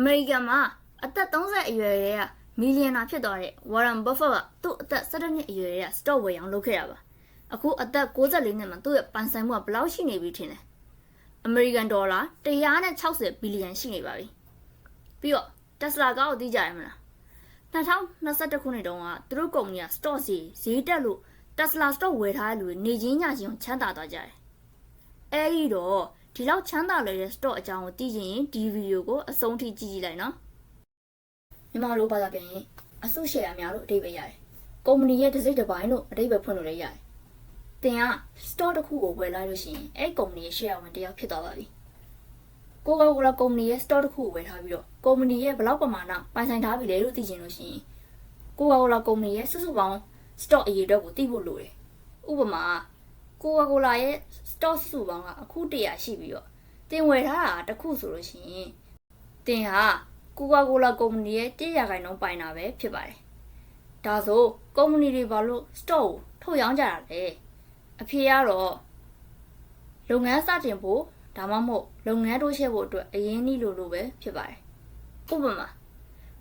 အမေရိကန်မှာအသက်30အရွယ်တွေကမီလီယံနာဖြစ်သွားတဲ့ Warren Buffett ကသူ့အသက်17နှစ်အရွယ်တွေက stock ဝယ်အောင်လုပ်ခဲ့တာပါအခုအသက်64နှစ်မှာသူ့ရဲ့ပိုင်ဆိုင်မှုကဘယ်လောက်ရှိနေပြီထင်လဲအမေရိကန်ဒေါ်လာ160ဘီလီယံရှိနေပါပြီပြီးတော့ Tesla ကားကိုသိကြရမလား2021ခုနှစ်တုန်းကသူတို့ကုမ္ပဏီက stock စီဈေးတက်လို့ Tesla stock ဝယ်ထားတဲ့လူတွေနေချင်းညချင်းချမ်းသာသွားကြတယ်အဲဒီတော့ ဒီလောက်ချမ်းသာလွယ်တဲ့ stock အကြောင်းကိုသိချင်ရင်ဒီဗီဒီယိုကိုအဆုံးထိကြည့်ကြည့်လိုက်နော်မြန်မာလိုဘာသာပြန်ရင်အစုရှယ်ယာများလို့အဓိပ္ပာယ်ရတယ်ကုမ္ပဏီရဲ့တစ်စိတ်တစ်ပိုင်းလို့အဓိပ္ပာယ်ဖွင့်လို့လည်းရတယ်တင်က store တစ်ခုကိုဝယ်လိုက်လို့ရှိရင်အဲ့ကုမ္ပဏီရဲ့ share ဝင်တစ်ယောက်ဖြစ်သွားပါပြီကိုကာကိုလာကုမ္ပဏီရဲ့ store တစ်ခုကိုဝယ်ထားပြီးတော့ကုမ္ပဏီရဲ့ဘယ်လောက်ပမာဏပိုင်ဆိုင်ထားပြီလဲလို့သိချင်လို့ရှိရင်ကိုကာကိုလာကုမ္ပဏီရဲ့စုစုပေါင်း stock အရေအတွက်ကိုသိဖို့လိုတယ်ဥပမာကိုကာကိုလာရဲ့ stock စုစုပေါင်းကအခု100ရှိပြီးတော့တင်ဝယ်ထားတာတစ်ခုဆိုလို့ရှိရင်တင်ဟာကိုကာကိုလာကုမ္ပဏီရဲ့100ရာခိုင်နှုန်းပိုင်တာပဲဖြစ်ပါတယ်ဒါဆိုကုမ္ပဏီတွေဘာလို့ stock ကိုထုတ်ရောင်းကြတာလဲအဖေကတော့လုပ်ငန်းစတင်ဖို့ဒါမှမဟုတ်လုပ်ငန်းတိုးချဲ့ဖို့အတွက်အရင်နည်းလိုလိုပဲဖြစ်ပါတယ်ဥပမာ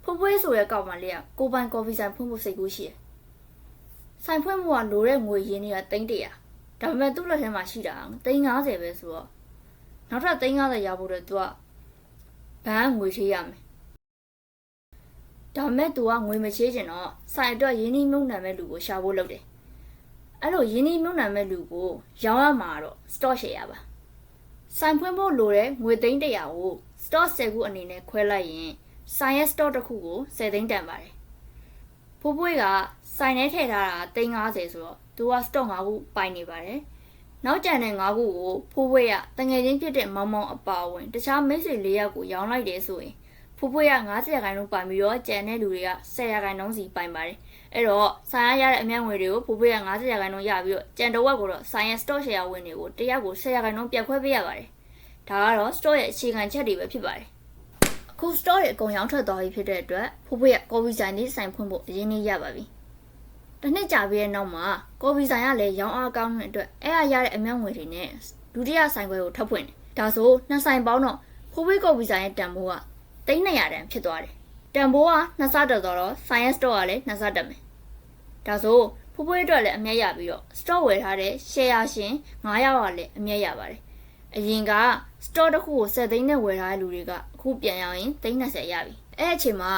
ဖွဖွေးဆိုတဲ့ကောင်မလေးကကိုပိုင်ကော်ဖီဆိုင်ဖွင့်ဖို့စိတ်ကူးရှိတယ်ဆိုင်ဖွင့်မှုကလိုတဲ့ငွေရင်းတွေက300 ဒါပေမဲ့သူ့လက်ထဲမှာရှိတာ350ပဲဆိုတော့နောက်ထပ်350ရဖို့အတွက်သူကဘဏ်ငွေချေးရမယ်ဒါပေမဲ့ तू ကငွေမချေးချင်တော့ဆိုင်အတွက်ရင်းနှီးမြှုပ်နှံမဲ့လူကိုရှာဖို့လုပ်တယ်အဲ့လိုရင်းနှီးမြှုပ်နှံမဲ့လူကိုရောင်းရမှာတော့ stock share ရပါဆိုင်ဖွင့်ဖို့လိုတဲ့ငွေသိန်း100ကို stock 10ခုအနေနဲ့ခွဲလိုက်ရင်ဆိုင်ရဲ့ stock တစ်ခုကို10သိန်းတန်ပါတယ် ဖိုးဖွေးကဆိုင်ထဲထည့်ထားတာ350ဆိုတော့ तू က stock 5ခုပိုင်နေပါတယ်နောက်ကျန်တဲ့5ခုကိုဖိုးဖွေးကတငယ်ချင်းဖြစ်တဲ့မောင်မောင်အပါအဝင်တခြားမိတ်ဆွေ၄ယောက်ကိုရောင်းလိုက်တယ်ဆိုရင်ဖိုးဖွေးက90ရာခိုင်နှုန်းပိုင်ပြီးတော့ကျန်တဲ့လူတွေက10ရာခိုင်နှုန်းစီပိုင်ပါတယ်အဲ့တော့ဆိုင်ရရတဲ့အမြတ်ငွေတွေကိုဖိုးဖွေးက90ရာခိုင်နှုန်းရပြီးတော့ကျန်တစ်ဝက်ကိုတော့ဆိုင်ရ stock share ဝင်တွေကိုတယောက်ကို10ရာခိုင်နှုန်းပြတ်ခွဲပေးရပါတယ်ဒါကတော့ store ရဲ့အခြေခံချက်တွေပဲဖြစ်ပါတယ်အ ခု store ရဲ့အကုန်ရောင်းထွက်သွားပြီဖြစ်တဲ့အတွက်ဖိုးဖွေးကကော်ဖီဆိုင်လေးဆိုင်ဖွင့်ဖို့အရင်နေ့ရပါပြီတစ်နှစ်ကြာပြီးတဲ့နောက်မှာကော်ဖီဆိုင်ကလည်းရောင်းအားကောင်းတဲ့အတွက်အဲ့အရရတဲ့အမြတ်ငွေတွေနဲ့ဒုတိယဆိုင်ခွဲကိုထပ်ဖွင့်တယ်ဒါဆိုနှစ်ဆိုင်ပေါင်းတော့ဖိုးဖွေးကော်ဖီဆိုင်ရဲ့တန်ဖိုးက300တန်ဖြစ်သွားတယ်တန်ဖိုးကနှစ်ဆတက်သွားတော့ science store ကလည်းနှစ်ဆတက်မယ်ဒါဆိုဖိုးဖွေးအတွက်လည်းအမြတ်ရပြီးတော့ store ဝယ်ထားတဲ့ share ရှင်900ကလည်းအမြတ်ရပါတယ်အရင်က store တစ်ခုကို7သိန်းနဲ့ဝယ်ထားတဲ့လူတွေက အခုပြန်ရောင်းရင်330ရပြီအဲ့အချိန်မှာ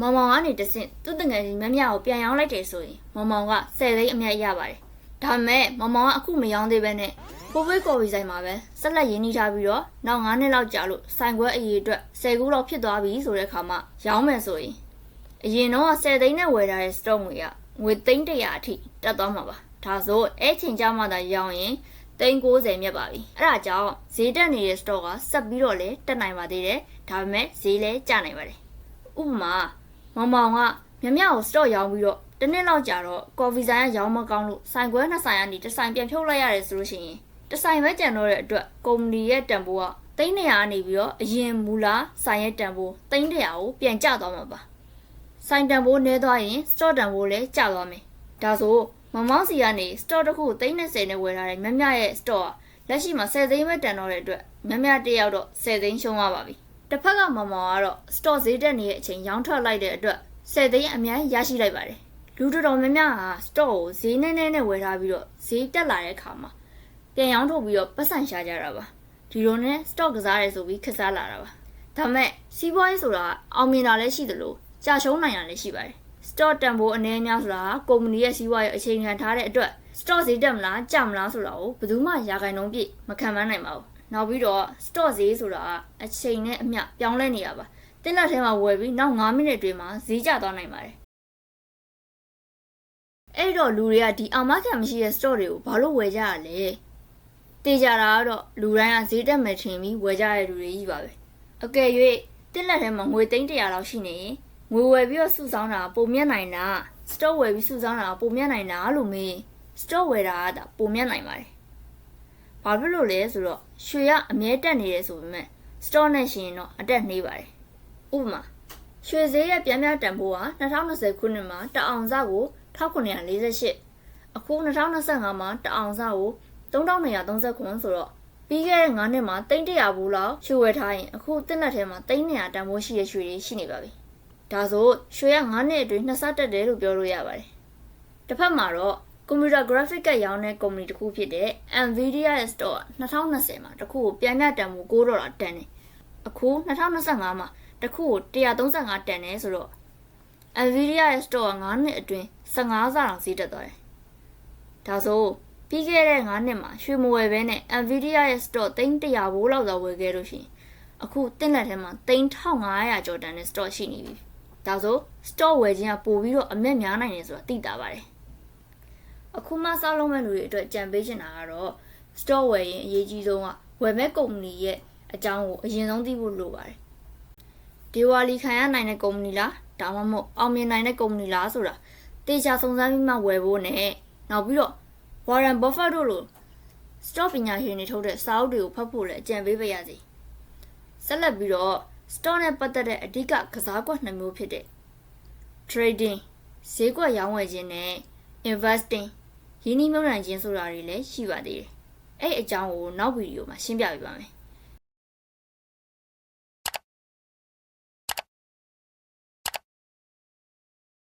မောင်မောင်ကနေတဆင့်သူ့တငယ်ချင်းမမြကိုပြန်ရောင်းလိုက်တယ်ဆိုရင်မောင်မောင်က10သိန်းအမြတ်ရပါတယ်ဒါပေမဲ့မောင်မောင်ကအခုမရောင်းသေးပဲနဲ့ဖိုးဖွေးကော်ဖီဆိုင်မှာပဲဆက်လက်ရင်းနှီးထားပြီးတော့နောက်9နှစ်လောက်ကြာလို့ဆိုင်ခွဲအရေးအတွက်10ခုလောက်ဖြစ်သွားပြီဆိုတဲ့အခါမှာရောင်းမယ်ဆိုရင်အရင်တော့10သိန်းနဲ့ဝယ်ထားတဲ့ stock ငွေကငွေသိန်း100အထိတက်သွားမှာပါဒါဆိုအဲ့ချိန်ကျမှသာရောင်းရင်390မြတ်ပါပြီအဲ့ဒါကြောင့်ဈေးတက်နေတဲ့ stock ကဆက်ပြီးတော့လည်းတက်နိုင်ပါသေးတယ် ဒါပေမဲ့ဈေးလည်းကျနိုင်ပါတယ်ဥပမာမောင်မောင်ကမြမြကို stock ရောင်းပြီးတော့တစ်နှစ်လောက်ကြာတော့ကော်ဖီဆိုင်ကရောင်းမကောင်းလို့ဆိုင်ခွဲနှစ်ဆိုင်ကနေတစ်ဆိုင်ပြန်ဖြုတ်လိုက်ရတယ်ဆိုလို့ရှိရင်တစ်ဆိုင်ပဲကျန်တော့တဲ့အတွက်ကုမ္ပဏီရဲ့တန်ဖိုးက300ကနေပြီးတော့အရင်မူလာဆိုင်ရဲ့တန်ဖိုး300ကိုပြန်ကျသွားမှာပါဆိုင်တန်ဖိုးနည်းသွားရင် stock တန်ဖိုးလည်းကျသွားမယ်ဒါဆိုမမောင်းစီကနေ store တစ်ခု330နဲ့ဝယ်ထားတဲ့မြမြရဲ့ store ကလက်ရှိမှာ10သိန်းပဲတန်တော့တဲ့အတွက်မြမြတစ်ယောက်တော့10သိန်းရှုံးသွားပါပြီ တစ်ဖက်ကမမောင်ကတော့ store ဈေးတက်နေတဲ့အချိန်ရောင်းထွက်လိုက်တဲ့အတွက်10သိန်းအများကြီးရရှိလိုက်ပါတယ်လူတော်တော်များများဟာ store ကိုဈေးနည်းနည်းနဲ့ဝယ်ထားပြီးတော့ဈေးတက်လာတဲ့အခါမှာပြန်ရောင်းထုတ်ပြီးတော့ပတ်စံရှာကြတာပါဒီလိုနဲ့ stock ကစားရဲဆိုပြီးခက်စားလာတာပါဒါမဲ့စီးပွားရေးဆိုတာအောင်မြင်တာလည်းရှိသလိုကြာရှုံးနိုင်တာလည်းရှိပါတယ် stock တန်ဖိုးအနည်းများဆိုတာကုမ္ပဏီရဲ့စီးပွားရေးအချိန်ခံထားတဲ့အတွက် stock ဈေးတက်မလားကျမလားဆိုတာကိုဘယ်သူမှရာခိုင်နှုန်းပြည့်မခံမနိုင်ပါဘူး နောက်ပြီးတော့ stock ဈေးဆိုတာအချိန်နဲ့အမျှပြောင်းလဲနေရပါတင်းလက်ထဲမှာဝယ်ပြီးနောက်9မိနစ်အတွင်းမှာဈေးကျသွားနိုင်ပါတယ်အဲ့တော့လူတွေကဒီအာမခံမရှိတဲ့ store တွေကိုဘာလို့ဝယ်ကြရလဲတေးကြတာကတော့လူတိုင်းကဈေးတက်မယ်ထင်ပြီးဝယ်ကြရတဲ့လူတွေကြီးပါပဲအကယ်၍တင်းလက်ထဲမှာငွေသိန်း100လောက်ရှိနေရင်ငွေဝယ်ပြီးတော့စုဆောင်းတာပုံမြတ်နိုင်တာ store ဝယ်ပြီးစုဆောင်းတာပုံမြတ်နိုင်တာလို့မေး store ဝယ်တာကပုံမြတ်နိုင်ပါတယ် ဘာဖြစ်လို့လဲဆိုတော့ရွှေကအမြဲတက်နေတယ်ဆိုပေမဲ့ store နဲ့ရှင်တော့အတက်နှေးပါတယ်ဥပမာရွှေဈေးရဲ့ပြန်ပြတန်ဖိုးဟာ2020ခုနှစ်မှာတအောင်စကို1948အခု2025မှာတအောင်စကို3239ဆိုတော့ပပြီးခဲ့တဲ့9နှစ်မှာတိန်း100ဘူးလောက်ရွှေဝယ်ထားရင်အခုတစ်လက်ထဲမှာတိန်း200တန်ဖိုးရှိတဲ့ရွှေတွေရှိနေပါပြီ။ဒါဆိုရွှေက9နှစ်အတွင်းနှစ်ဆတက်တယ်လို့ပြောလို့ရပါတယ်။တစ်ဖက်မှာတော့ ကွန်ပျူတာ graphic ကရောင်းတဲ့ကုမ္ပဏီတစ်ခုဖြစ်တဲ့ Nvidia ရဲ့ store က2020မှာတစ်ခုကိုပြန်မြတ်တန်ဖိုး6ဒေါ်လာတန်တယ်။အခု2025မှာတစ်ခုကို135တန်တယ်ဆိုတော့ Nvidia ရဲ့ store က9နှစ်အတွင်း15ဆတောင်ဈေးတက်သွားတယ်။ဒါဆိုပြီးခဲ့တဲ့9နှစ်မှာရွှေမဝယ်ဘဲနဲ့ Nvidia ရဲ့ store သိန်း100ဘိုးလောက်သာဝယ်ခဲ့လို့ရှိရင်အခုတင်းလက်ထဲမှာသိန်း1500ကျော်တန်တဲ့ store ရှိနေပြီ။ဒါဆို store ဝယ်ခြင်းကပိုပြီးတော့အမြတ်များနိုင်တယ်ဆိုတာသိတာပါတယ်။ အခုမှစောက်လုံးမဲ့လူတွေအတွက်ကြံပေးချင်တာကတော့ store ဝယ်ရင်အရေးကြီးဆုံးကဝယ်မဲ့ကုမ္ပဏီရဲ့အကြောင်းကိုအရင်ဆုံးသိဖို့လိုပါတယ်။ဒီဝါလီခံရနိုင်တဲ့ကုမ္ပဏီလားဒါမှမဟုတ်အောင်မြင်နိုင်တဲ့ကုမ္ပဏီလားဆိုတာတေချာစုံစမ်းပြီးမှဝယ်ဖို့နဲ့နောက်ပြီးတော့ Warren Buffett တို့လို stock ပညာရှင်တွေထုတ်တဲ့စာအုပ်တွေကိုဖတ်ဖို့လည်းအကြံပေးပါရစေ။ဆက်လက်ပြီးတော့ stock နဲ့ပတ်သက်တဲ့အဓိကကစားကွက်နှစ်မျိုးဖြစ်တဲ့ trading ဈေးကွက်ရောင်းဝယ်ခြင်းနဲ့ investing ရင်းနှီးမြှုပ်နှံခြင်းဆိုတာတွေလည်းရှိပါသေးတယ်။အဲ့အကြောင်းကိုနောက်ဗီဒီယိုမှာရှင်းပြပေးပါမယ်။